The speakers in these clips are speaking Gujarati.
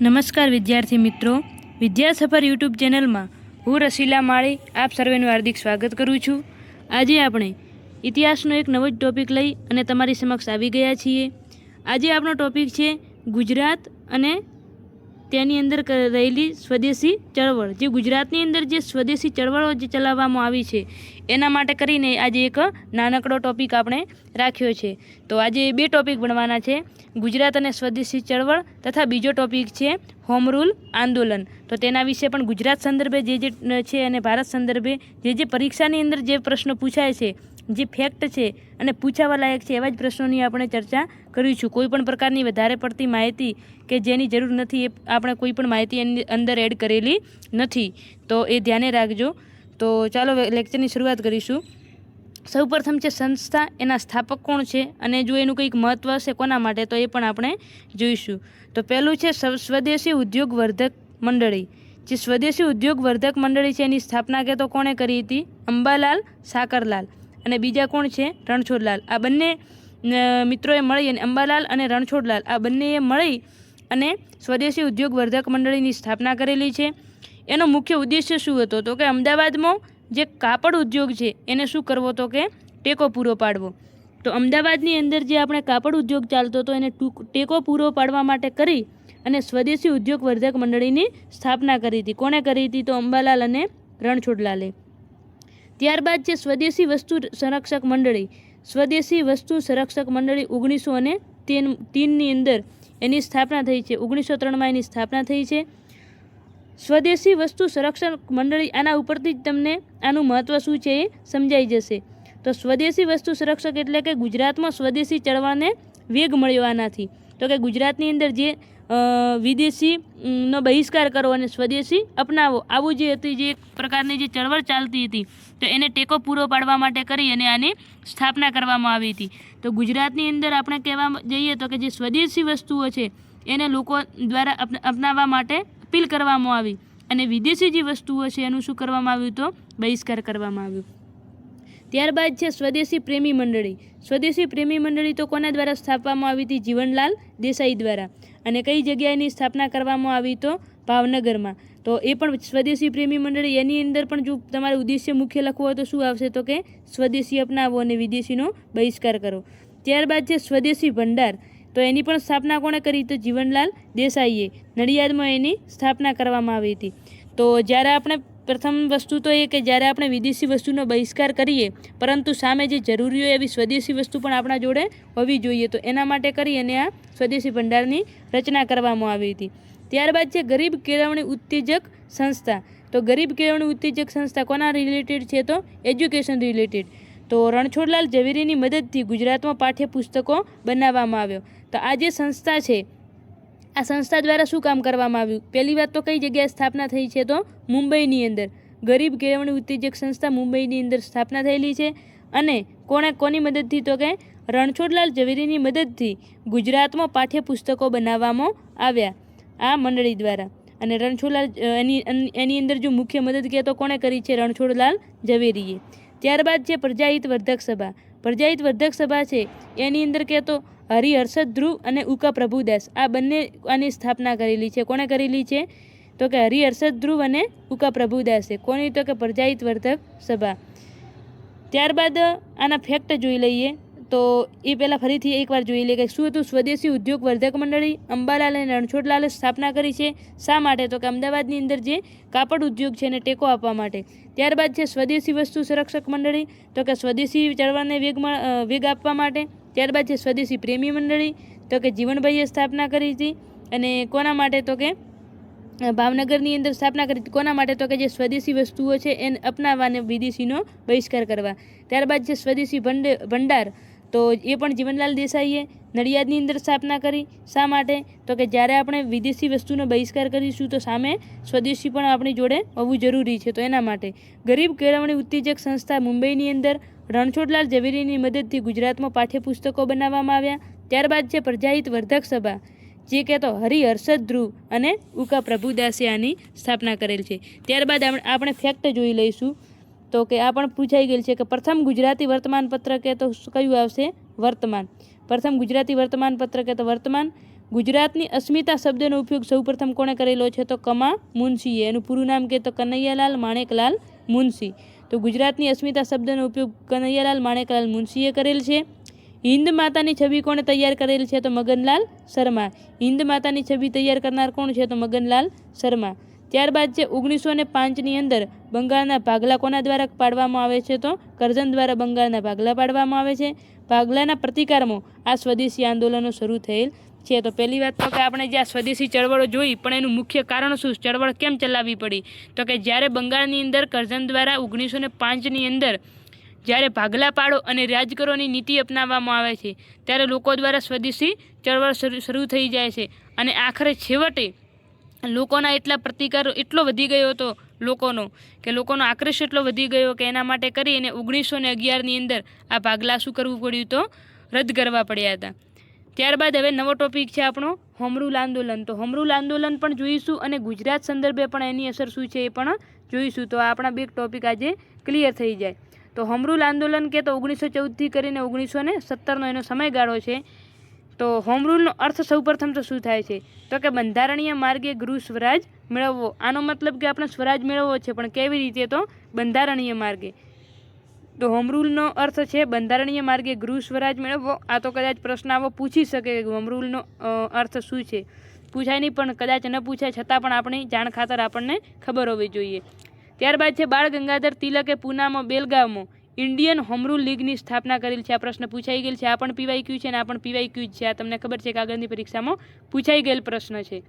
નમસ્કાર વિદ્યાર્થી મિત્રો. વિદ્યા સફર યુટ્યુબ ચેનલમાં હું રસીલા માળી આપ સર્વેનું હાર્દિક સ્વાગત કરું છું. આજે આપણે ઇતિહાસનો એક નવો જ ટોપિક લઈ અને તમારી સમક્ષ આવી ગયા છીએ. આજે આપણો ટોપિક છે ગુજરાત અને તેની અંદર રહેલી સ્વદેશી ચળવળ, જે ગુજરાતની અંદર જે સ્વદેશી ચળવળો જે ચલાવવામાં આવી છે, એના માટે કરીને આજે એક નાનકડો ટોપિક આપણે રાખ્યો છે. તો આજે બે ટોપિક ભણવાના છે, ગુજરાત અને સ્વદેશી ચળવળ તથા બીજો ટોપિક છે હોમ રૂલ આંદોલન. તો તેના વિશે પણ ગુજરાત સંદર્ભે જે જે છે અને ભારત સંદર્ભે જે જે પરીક્ષાની અંદર જે પ્રશ્નો પૂછાય છે જે ફેક્ટ છે અને પૂછાવા લાયક છે એવા જ પ્રશ્નોની આપણે ચર્ચા કરીશું. કોઈ પણ પ્રકારની વધારે પડતી માહિતી કે જેની જરૂર નથી એ આપણે કોઈ પણ માહિતી અંદર એડ કરેલી નથી. તો એ ધ્યાને રાખજો. તો ચાલો લેક્ચરની શરૂઆત કરીશું. સૌપ્રથમ છે સંસ્થા એના સ્થાપક કોણ છે અને જો એનું કંઈક મહત્ત્વ હશે કોના માટે તો એ પણ આપણે જોઈશું. તો પહેલું છે સ્વ- સ્વદેશી ઉદ્યોગ વર્ધક મંડળી. જે સ્વદેશી ઉદ્યોગ વર્ધક મંડળી છે એની સ્થાપના કે તો કોણે કરી હતી? અંબાલાલ સાકરલાલ. અને બીજા કોણ છે? રણછોડલાલ. આ બંને મિત્રોએ મળી અને અંબાલાલ અને રણછોડલાલ. આ બંનેએ મળી અને સ્વદેશી ઉદ્યોગ વર્ધક મંડળીની સ્થાપના કરેલી છે. એનો મુખ્ય ઉદ્દેશ્ય શું હતો? તો કે અમદાવાદમાં જે કાપડ ઉદ્યોગ છે, એને શું કરવો? તો કે ટેકો પૂરો પાડવો. તો અમદાવાદની અંદર જે આપણે કાપડ ઉદ્યોગ ચાલતો હતો, એને ટૂંક- પૂરો પાડવા માટે કરી અને સ્વદેશી ઉદ્યોગ વર્ધક મંડળીની સ્થાપના કરી હતી. કોણે કરી હતી? તો અંબાલાલ અને રણછોડલાલે. ત્યારબાદ છે સ્વદેશી વસ્તુ સંરક્ષક મંડળી, સ્વદેશી વસ્તુ સંરક્ષક મંડળી ઓગણીસો અને તેન, તીનની અંદર એની સ્થાપના થઈ છે. ઓગણીસો ત્રણમાં એની સ્થાપના થઈ છે. સ્વદેશી વસ્તુ સંરક્ષણ મંડળી આના ઉપરથી જ તમને આનું મહત્ત્વ શું છે એ સમજાઈ જશે. તો સ્વદેશી વસ્તુ સંરક્ષક એટલે કે ગુજરાતમાં સ્વદેશી ચળવળને વેગ મળ્યો આનાથી. તો કે ગુજરાતની અંદર જે વિદેશી નો બહિષ્કાર કરો અને સ્વદેશી અપનાવો. આવું જે હતી, જે એક પ્રકારની જે ચળવળ ચાલતી હતી, તો એને ટેકો પૂરો પાડવા માટે કરી અને આની સ્થાપના કરવામાં આવી હતી. તો ગુજરાતની અંદર આપણે કહેવા જઈએ તો કે જે સ્વદેશી વસ્તુઓ છે, એને લોકો દ્વારા અપનાવવા માટે અપીલ કરવામાં આવી. અને વિદેશી જે વસ્તુઓ છે, એનું શું કરવામાં આવ્યું તો? બહિષ્કાર કરવામાં આવ્યો. ત્યારબાદ છે સ્વદેશી પ્રેમી મંડળી. સ્વદેશી પ્રેમી મંડળી તો કોના દ્વારા સ્થાપવામાં આવી હતી? જીવનલાલ દેસાઈ દ્વારા. અને કઈ જગ્યાએની સ્થાપના કરવામાં આવી તો? ભાવનગરમાં. તો એ પણ સ્વદેશી પ્રેમી મંડળી, એની અંદર પણ જો તમારે ઉદ્દેશ્ય મુખ્ય લખવો હોય તો શું આવશે? તો કે સ્વદેશી અપનાવો અને વિદેશીનો બહિષ્કાર કરો. ત્યારબાદ છે સ્વદેશી ભંડાર. તો એની પણ સ્થાપના કોણે કરી? તો જીવનલાલ દેસાઈએ. નડિયાદમાં એની સ્થાપના કરવામાં આવી હતી. તો જ્યારે આપણે પ્રથમ વસ્તુ તો એ કે જ્યારે આપણે વિદેશી વસ્તુનો બહિષ્કાર કરીએ, પરંતુ સામે જે જરૂરી હોય એવી સ્વદેશી વસ્તુ પણ આપણા જોડે હોવી જોઈએ. તો એના માટે કરી અને આ સ્વદેશી ભંડારની રચના કરવામાં આવી હતી. ત્યારબાદ છે ગરીબ કેળવણી ઉત્તેજક સંસ્થા. તો ગરીબ કેળવણી ઉત્તેજક સંસ્થા કોના રિલેટેડ છે તો એજ્યુકેશન રિલેટેડ તો રણછોડલાલ ઝવેરીની મદદથી ગુજરાતમાં પાઠ્યપુસ્તકો બનાવવામાં આવ્યો. તો આ જે સંસ્થા છે આ સંસ્થા દ્વારા શું કામ કરવામાં આવ્યું? પહેલી વાત તો કઈ જગ્યાએ સ્થાપના થઈ છે તો મુંબઈની અંદર. ગરીબ કેળવણી ઉત્તેજક સંસ્થા મુંબઈની અંદર સ્થાપના થયેલી છે અને કોણે કોની મદદથી તો કે રણછોડલાલ ઝવેરીની મદદથી ગુજરાતમાં પાઠ્યપુસ્તકો બનાવવામાં આવ્યા આ મંડળી દ્વારા. અને રણછોડલાલ એની એની અંદર જો મુખ્ય મદદ કહે તો કોણે કરી છે? રણછોડલાલ ઝવેરીએ. ત્યારબાદ છે પ્રજાહિત વર્ધક સભા. પ્રજાહિત વર્ધક સભા છે. એની અંદર કહે તો હરિહર્ષદ ધ્રુવ અને ઉકા પ્રભુદાસ આ બંને આની સ્થાપના કરેલી છે. કોણે કરેલી છે? તો કે હરિહર્ષદ ધ્રુવ અને ઉકા પ્રભુદાસે કોની તો કે પ્રજાહિત વર્ધક સભા. ત્યારબાદ આના ફેક્ટ જોઈ લઈએ. તો એ પહેલાં ફરીથી એકવાર જોઈ લઈએ કે શું હતું સ્વદેશી ઉદ્યોગ વર્ધક મંડળી? અંબાલાલ અને રણછોડલાલે સ્થાપના કરી છે. શા માટે? તો કે અમદાવાદની અંદર જે કાપડ ઉદ્યોગ છે એને ટેકો આપવા માટે. ત્યારબાદ છે સ્વદેશી વસ્તુ સંરક્ષક મંડળી. તો કે સ્વદેશી ચળવળને વેગ વેગ આપવા માટે. ત્યારબાદ છે સ્વદેશી પ્રેમી મંડળી, તો કે જીવનભાઈએ સ્થાપના કરી હતી. અને કોના માટે તો કે ભાવનગરની અંદર સ્થાપના કરી. કોના માટે તો કે જે સ્વદેશી વસ્તુઓ છે એને અપનાવવા અને વિદેશીનો બહિષ્કાર કરવા. ત્યારબાદ છે સ્વદેશી ભંડ, ભંડાર, તો એ પણ જીવનલાલ દેસાઈએ નડિયાદની અંદર સ્થાપના કરી. શા માટે? તો કે જ્યારે આપણે વિદેશી વસ્તુનો બહિષ્કાર કરીશું, તો સામે સ્વદેશી પણ આપણી જોડે હોવું જરૂરી છે. તો એના માટે ગરીબ કેળવણી ઉત્તેજક સંસ્થા મુંબઈની અંદર રણછોડલાલ ઝવેરીની મદદથી ગુજરાતમાં પાઠ્યપુસ્તકો બનાવવામાં આવ્યા. ત્યારબાદ છે પ્રજાહિત વર્ધક સભા, જે કહેતો હરિહર્ષદ ધ્રુવ અને ઉકા પ્રભુદાસે આની સ્થાપના કરેલ છે. ત્યારબાદ આપણે ફેક્ટ જોઈ લઈશું. તો કે આ પણ પૂછાઈ ગયેલ છે કે પ્રથમ ગુજરાતી વર્તમાનપત્ર કે તો કયું આવશે? વર્તમાન. પ્રથમ ગુજરાતી વર્તમાનપત્ર કે તો વર્તમાન. ગુજરાતની અસ્મિતા શબ્દનો ઉપયોગ સૌપ્રથમ કોણે કરેલો છે? તો કમા મુનશીએ. એનું પૂરું નામ કે તો કનૈયાલાલ માણેકલાલ મુનશી. તો ગુજરાતની અસ્મિતા શબ્દનો ઉપયોગ કનૈયાલાલ માણેકલાલ મુનશીએ કરેલ છે. હિન્દ માતાની છબી કોણે તૈયાર કરેલ છે તો મગનલાલ શર્મા. હિન્દ માતાની છબી તૈયાર કરનાર કોણ છે તો મગનલાલ શર્મા. ત્યારબાદ છે ઓગણીસો ને પાંચની અંદર બંગાળના ભાગલા કોના દ્વારા પાડવામાં આવે છે તો કરજણ દ્વારા બંગાળના ભાગલા પાડવામાં આવે છે. ભાગલાના પ્રતિકારમાં આ સ્વદેશી આંદોલનો શરૂ થયેલ છે. તો પહેલી વાત તો કે આપણે જે આ સ્વદેશી ચળવળો જોઈ, પણ એનું મુખ્ય કારણ શું? ચળવળ કેમ ચલાવવી પડી? તો કે જ્યારે બંગાળની અંદર કરઝન દ્વારા ઓગણીસો ને પાંચની અંદર જ્યારે ભાગલા પાડો અને રાજ કરોની નીતિ અપનાવવામાં આવે છે, ત્યારે લોકો દ્વારા સ્વદેશી ચળવળ શરૂ થઈ જાય છે. અને આખરે છેવટે લોકોના એટલા પ્રતિકારો એટલો વધી ગયો હતો લોકોનો, કે લોકોનો આક્રોશ એટલો વધી ગયો કે એના માટે કરી અને ઓગણીસો ને અગિયારની અંદર આ ભાગલા શું કરવું પડ્યું તો? રદ કરવા પડ્યા હતા. ત્યારબાદ હવે નવો ટોપિક છે આપણો હોમરૂલ આંદોલન તો હોમરૂલ આંદોલન પણ જોઈશું અને ગુજરાત સંદર્ભે પણ એની અસર શું છે એ પણ જોઈશું. તો આપણા બે ટોપિક આજે ક્લિયર થઈ જાય. તો હોમરૂલ આંદોલન કે તો ઓગણીસો ચૌદથી કરીને ઓગણીસો ને સત્તરનો એનો સમયગાળો છે. તો હોમરૂલનો અર્થ સૌપ્રથમ તો શું થાય છે? તો કે બંધારણીય માર્ગે ગૃહ સ્વરાજ મેળવવો. આનો મતલબ કે આપણે સ્વરાજ મેળવવો છે, પણ કેવી રીતે તો? બંધારણીય માર્ગે. તો હોમરૂલનો અર્થ છે બંધારણીય માર્ગે ગૃહ સ્વરાજ મેળવવો. આ તો કદાચ પ્રશ્ન આવો પૂછી શકે કે હોમરૂલનો અર્થ શું છે? પૂછાય નહીં, પણ કદાચ ન પૂછાય છતાં પણ આપણી જાણ ખાતર આપણને ખબર હોવી જોઈએ. ત્યારબાદ છે બાળ ગંગાધર તિલકે પૂનામાં બેલગામમાં ઇન્ડિયન હોમરૂલ લીગની સ્થાપના કરેલ છે. આ પ્રશ્ન પૂછાઈ ગયેલ છે. આ પણ પીવાઈ ક્યુ છે અને આ પણ પીવાઈ ક્યુ છે. આ તમને ખબર છે કે આગળની પરીક્ષામાં પૂછાઈ ગયેલ પ્રશ્ન છે.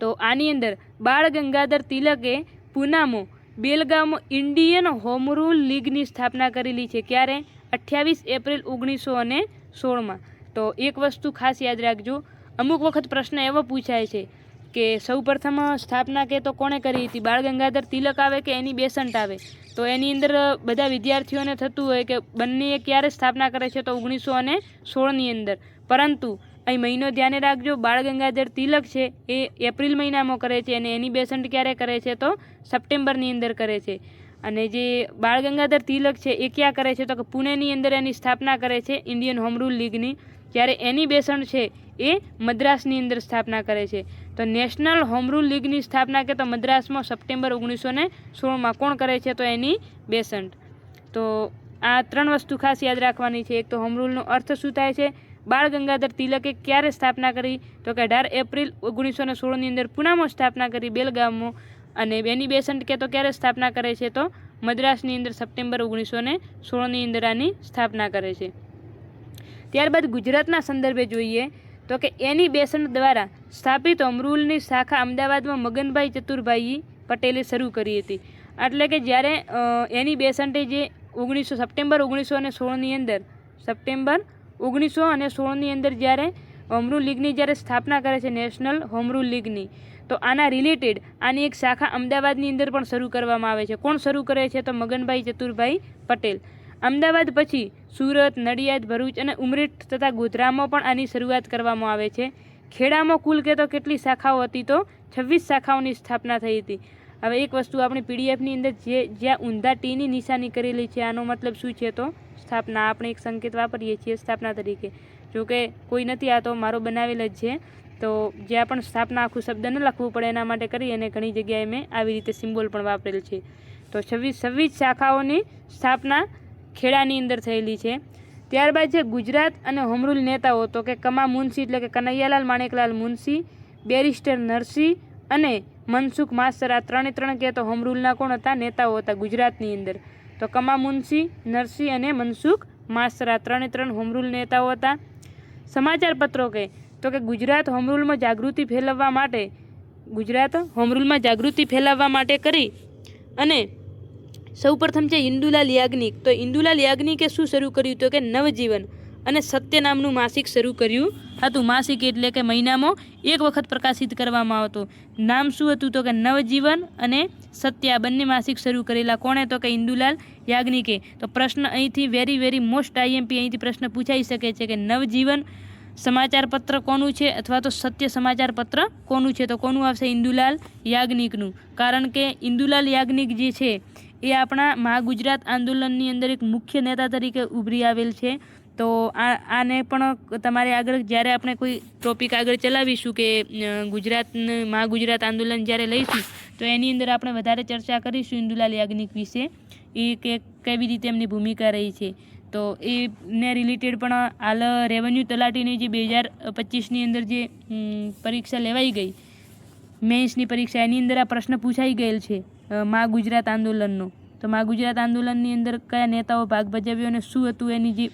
તો આની અંદર બાળ ગંગાધર તિલકે પૂનામાં બેલગામમાં ઇન્ડિયન હોમ રૂલ લીગની સ્થાપના કરેલી છે ક્યારે? અઠ્યાવીસ એપ્રિલ ઓગણીસો અને સોળમાં. તો એક વસ્તુ ખાસ યાદ રાખજો. અમુક વખત પ્રશ્ન એવો પૂછાય છે કે સૌપ્રથમ સ્થાપના કે તો કોણે કરી હતી? બાળ ગંગાધર તિલક આવે કે એની બેસંટ આવે? તો એની અંદર બધા વિદ્યાર્થીઓને થતું હોય કે બંનેએ ક્યારે સ્થાપના કરે છે તો ઓગણીસો અને સોળની અંદર. પરંતુ અહીં મહિનો ધ્યાને રાખજો, બાળ ગંગાધર તિલક છે એ એપ્રિલ મહિનામાં કરે છે અને એની બેસંટ ક્યારે કરે છે તો સપ્ટેમ્બરની અંદર કરે છે. અને જે બાળ ગંગાધર તિલક છે, એ ક્યાં કરે છે તો કે પુણેની અંદર એની સ્થાપના કરે છે, ઇન્ડિયન હોમ રૂલ લીગની. જ્યારે એની બેસણ છે, એ મદ્રાસની અંદર સ્થાપના કરે છે. તો નેશનલ હોમ રૂલ લીગની સ્થાપના કે તો મદ્રાસમાં સપ્ટેમ્બર ઓગણીસો ને સોળમાં કોણ કરે છે તો એની બેસન્ટ તો આ ત્રણ વસ્તુ ખાસ યાદ રાખવાની છે. એક તો હોમ રૂલનો અર્થ શું થાય છે? બાળ ગંગાધર તિલકે ક્યારે સ્થાપના કરી? તો કે અઢાર એપ્રિલ ઓગણીસો ને સોળની અંદર પુનામાં સ્થાપના કરી બેલગામમાં. અને એની બેસન્ટ કે તો ક્યારે સ્થાપના કરે છે તો? મદ્રાસની અંદર સપ્ટેમ્બર ઓગણીસો ને સોળની અંદર આની સ્થાપના કરે છે. ત્યારબાદ ગુજરાતના સંદર્ભે જોઈએ તો કે એની બેસન્ટ દ્વારા સ્થાપિત અમરૂલની શાખા અમદાવાદમાં મગનભાઈ ચતુરભાઈ પટેલે શરૂ કરી હતી. એટલે કે જ્યારે એની બેસન્ટે જે ઓગણીસો, સપ્ટેમ્બર ઓગણીસો અને સોળની અંદર, સપ્ટેમ્બર ઓગણીસો અને સોળની અંદર જ્યારે હોમરૂલ લીગની જ્યારે સ્થાપના કરે છે નેશનલ હોમરૂલ લીગની, તો આના રિલેટેડ આની એક શાખા અમદાવાદની અંદર પણ શરૂ કરવામાં આવે છે. કોણ શરૂ કરે છે તો મગનભાઈ ચતુરભાઈ પટેલ. અમદાવાદ પછી સુરત, નડિયાદ, ભરૂચ અને ઉમરેઠ તથા ગોધરામાં પણ આની શરૂઆત કરવામાં આવે છે. ખેડામાં કુલ કે તો કેટલી શાખાઓ હતી તો? છવ્વીસ શાખાઓની સ્થાપના થઈ હતી. હવે એક વસ્તુ આપણી પીડીએફની અંદર જે જ્યાં ઊંધા ટીની નિશાની કરેલી છે, આનો મતલબ શું છે તો? સ્થાપના. આપણે એક સંકેત વાપરીએ છીએ સ્થાપના તરીકે. જો કે કોઈ નથી, આ તો મારો બનાવેલ જ છે. તો જ્યાં પણ સ્થાપના આખું શબ્દ ન લખવું પડે એના માટે કરી અને ઘણી જગ્યાએ મેં આવી રીતે સિમ્બોલ પણ વાપરેલ છે. તો છવ્વીસ છવ્વીસ શાખાઓની સ્થાપના ખેડાની અંદર થયેલી છે. ત્યારબાદ છે ગુજરાત અને હોમરૂલ નેતાઓ, તો કે કમા મુનશી એટલે કે કનૈયાલાલ માણેકલાલ મુનશી, બેરિસ્ટર નરસિંહ અને મનસુખ માસ્તર, આ ત્રણે ત્રણ કે તો હોમરૂલના કોણ હતા? નેતાઓ હતા ગુજરાતની અંદર. તો કમા મુનશી નરસિંહ અને મનસુખ માસ્તર, આ ત્રણે ત્રણ હોમરૂલ નેતાઓ હતા. સમાચાર પત્રો કે, તો કે ગુજરાત હોમરૂલમાં જાગૃતિ ફેલાવવા માટે, ગુજરાત હોમરૂલમાં જાગૃતિ ફેલાવવા માટે કરી. અને સૌપ્રથમ છે ઇન્દુલાલ યાજ્ઞિક. તો ઇન્દુલાલ યાજ્ઞિકે શું શરૂ કર્યું તો કે નવજીવન. અને સત્ય નામનું માસિક શરૂ કર્યું હતું. માસિક એટલે કે મહિનામાં એક વખત પ્રકાશિત કરવામાં આવતું. નામ શું હતું તો કે નવજીવન અને સત્ય, આ બંને માસિક શરૂ કરેલા. કોણે તો કે ઇન્દુલાલ યાજ્ઞિકે. તો પ્રશ્ન અહીંથી વેરી વેરી મોસ્ટ આઈએમપી અહીંથી પ્રશ્ન પૂછાઈ શકે છે કે નવજીવન સમાચાર પત્ર કોનું છે અથવા તો સત્ય સમાચાર પત્ર કોનું છે? તો કોનું આવશે? ઇન્દુલાલ યાજ્ઞિકનું. કારણ કે ઇન્દુલાલ યાજ્ઞિક જે છે, એ આપણા મહાગુજરાત આંદોલનની અંદર એક મુખ્ય નેતા તરીકે ઉભરી આવેલ છે. તો આ આને પણ તમારે આગળ જ્યારે આપણે કોઈ ટોપિક આગળ ચલાવીશું કે ગુજરાત મહા ગુજરાત આંદોલન જ્યારે લઈશું, તો એની અંદર આપણે વધારે ચર્ચા કરીશું ઇન્દુલાલ યાજ્ઞિક વિશે. એ કે કેવી રીતે એમની ભૂમિકા રહી છે. તો એને રિલેટેડ પણ હાલ રેવન્યુ તલાટીની જે બે હજાર પચીસની અંદર જે પરીક્ષા લેવાઈ ગઈ મેન્સની પરીક્ષા, એની અંદર આ પ્રશ્ન પૂછાઈ ગયેલ છે મા ગુજરાત આંદોલનનો. તો મા ગુજરાત આંદોલનની અંદર કયા નેતાઓ ભાગ ભજવ્યો અને શું હતું એની જે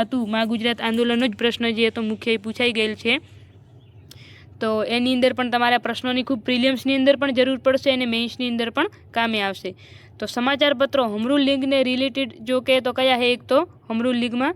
હતું? મા ગુજરાત આંદોલનનો જ પ્રશ્ન જે હતો મુખ્ય એ પૂછાઈ ગયેલ છે. તો એની અંદર પણ તમારા પ્રશ્નોની ખૂબ પ્રિલિયમ્સની અંદર પણ જરૂર પડશે અને મેઇન્સની અંદર પણ કામે આવશે. તો સમાચાર પત્રો હમરૂલ લીગને રિલેટેડ જો કે તો કયા છે એક તો? હમરૂ લીગમાં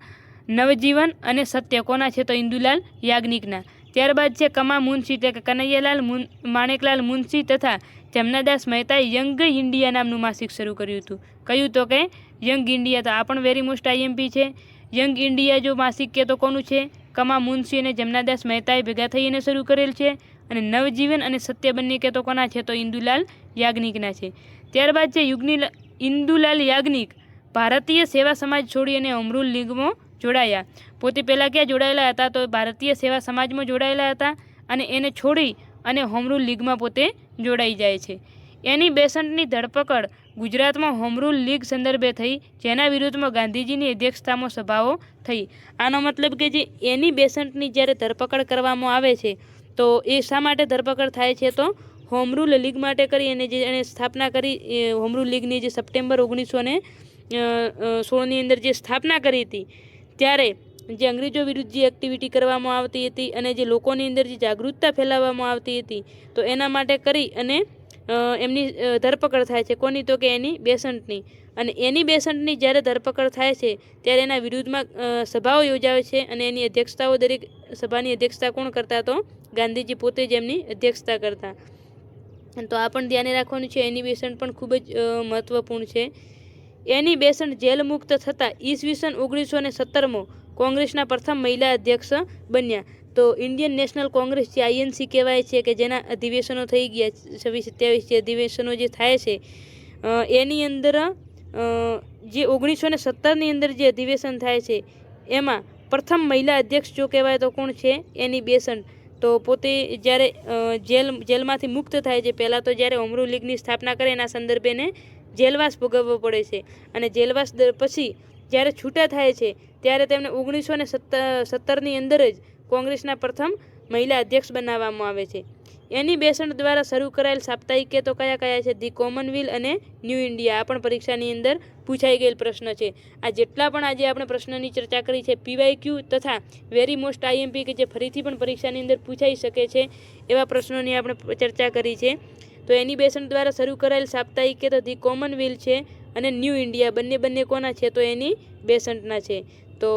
નવજીવન અને સત્ય કોના છે તો ઇન્દુલાલ યાજ્ઞિકના. ત્યારબાદ છે કમા મુનશી તે કે કનૈયાલાલ મુન, માણેકલાલ મુનશી તથા જમનાદાસ મહેતાએ યંગ ઇન્ડિયા નામનું માસિક શરૂ કર્યું હતું. કહ્યું તો કે, યંગ ઇન્ડિયા તો આ પણ વેરી મોસ્ટ આઈએમપી છે. યંગ ઇન્ડિયા જો માસિક કે તો કોનું છે? કમા મુનશી અને જમનાદાસ મહેતાએ ભેગા થઈને શરૂ કરેલ છે અને નવજીવન અને સત્ય બંને કે તો કોના છે તો ઇન્દુલાલ યાજ્ઞિકના છે. ત્યારબાદ છે યુગની ઇન્દુલાલ યાજ્ઞિક, ભારતીય સેવા સમાજ છોડી અને અમરૂલ લીગમાં જોડાયા. પોતે પહેલાં ક્યાં જોડાયેલા હતા? તો ભારતીય સેવા સમાજમાં જોડાયેલા હતા અને એને છોડી અને હોમરૂલ લીગમાં પોતે જોડાઈ જાય છે. એની બેસન્ટની ધરપકડ ગુજરાતમાં હોમરૂલ લીગ સંદર્ભે થઈ, જેના વિરુદ્ધમાં ગાંધીજીની અધ્યક્ષતામાં સભાઓ થઈ. આનો મતલબ કે જે એની બેસન્ટની જ્યારે ધરપકડ કરવામાં આવે છે, તો એ શા માટે ધરપકડ થાય છે? તો હોમરૂલ લીગ માટે કરી અને જે એણે સ્થાપના કરી હોમરૂલ લીગની જે સપ્ટેમ્બર ઓગણીસો ને સોળની અંદર જે સ્થાપના કરી હતી ત્યારે જે અંગ્રેજો વિરુદ્ધ જે એક્ટિવિટી કરવામાં આવતી હતી અને જે લોકોની અંદર જે જાગૃતતા ફેલાવવામાં આવતી હતી, તો એના માટે કરી અને એમની ધરપકડ થાય છે. કોની તો કે એની બેસન્ટની અને એની બેસન્ટની જ્યારે ધરપકડ થાય છે, ત્યારે એના વિરુદ્ધમાં સભાઓ યોજાવે છે અને એની અધ્યક્ષતાઓ દરેક સભાની અધ્યક્ષતા કોણ કરતા? તો ગાંધીજી પોતે જ એમની અધ્યક્ષતા કરતા. તો આ પણ ધ્યાને રાખવાનું છે. એની બેસન્ટ પણ ખૂબ જ મહત્ત્વપૂર્ણ છે. એની બેસન જેલ મુક્ત થતાં ઈસવીસન ઓગણીસો ને સત્તરમાં કોંગ્રેસના પ્રથમ મહિલા અધ્યક્ષ બન્યા. તો ઇન્ડિયન નેશનલ કોંગ્રેસ જે આઈએનસી કહેવાય છે કે જેના અધિવેશનો થઈ ગયા છવ્વીસ સત્યાવીસ જે અધિવેશનો જે થાય છે એની અંદર જે ઓગણીસો ને સત્તરની અંદર જે અધિવેશન થાય છે, એમાં પ્રથમ મહિલા અધ્યક્ષ જો કહેવાય તો કોણ છે? એની બેસન તો પોતે જ્યારે જેલ, જેલમાંથી મુક્ત થાય છે, પહેલાં તો જ્યારે હોમરૂ લીગની સ્થાપના કરે એના સંદર્ભે એને જેલવાસ ભોગવવો પડે છે. અને જેલવાસ પછી જ્યારે છૂટા થાય છે, ત્યારે તેમને ઓગણીસો ને સત્તરની અંદર જ કોંગ્રેસના પ્રથમ મહિલા અધ્યક્ષ બનાવવામાં આવે છે. એની બેસણ દ્વારા શરૂ કરાયેલ સાપ્તાહિકે તો કયા કયા છે? ધી કોમનવેલ અને ન્યૂ ઇન્ડિયા. આ પણ પરીક્ષાની અંદર પૂછાઈ ગયેલ પ્રશ્ન છે. આ જેટલા પણ આજે આપણે પ્રશ્નની ચર્ચા કરી છે પીવાય ક્યુ તથા વેરી મોસ્ટ આઈએમપી કે જે ફરીથી પણ પરીક્ષાની અંદર પૂછાઈ શકે છે, એવા પ્રશ્નોની આપણે ચર્ચા કરી છે. તો એની બેસન દ્વારા શરૂ કરાયેલ સાપ્તાહિક કે તો ધી કોમનવેલ છે અને ન્યૂ ઇન્ડિયા, બંને બંને કોના છે તો એની બેસન્ટના છે. તો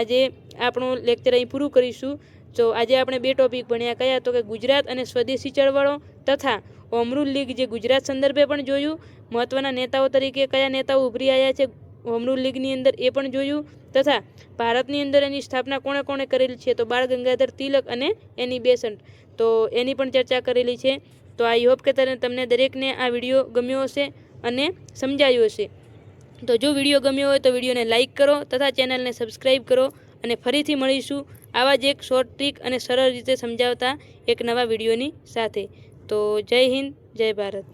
આજે આપણું લેક્ચર અહીં પૂરું કરીશું. તો આજે આપણે બે ટોપિક ભણ્યા કયા તો કે ગુજરાત અને સ્વદેશી ચળવળો તથા હોમરૂલ લીગ જે ગુજરાત સંદર્ભે પણ જોયું. મહત્ત્વના નેતાઓ તરીકે કયા નેતાઓ ઉભરી આવ્યા છે હોમરૂલ લીગની અંદર એ પણ જોયું. તથા ભારતની અંદર એની સ્થાપના કોણે કોણે કરેલી છે તો બાળ ગંગાધર તિલક અને એની બેસન્ટ. તો એની પણ ચર્ચા કરેલી છે. તો આઈ હોપ કે તમને દરેકને આ વીડિયો ગમ્યો હશે અને સમજાયો હશે. તો જો વીડિયો ગમ્યો હોય તો વિડીયોને લાઇક કરો તથા ચેનલને સબસ્ક્રાઈબ કરો અને ફરીથી મળીશું આવા જ એક શોર્ટ ટ્રીક અને સરળ રીતે સમજાવતા એક નવા વિડીયોની સાથે. તો જય હિન્દ, જય ભારત.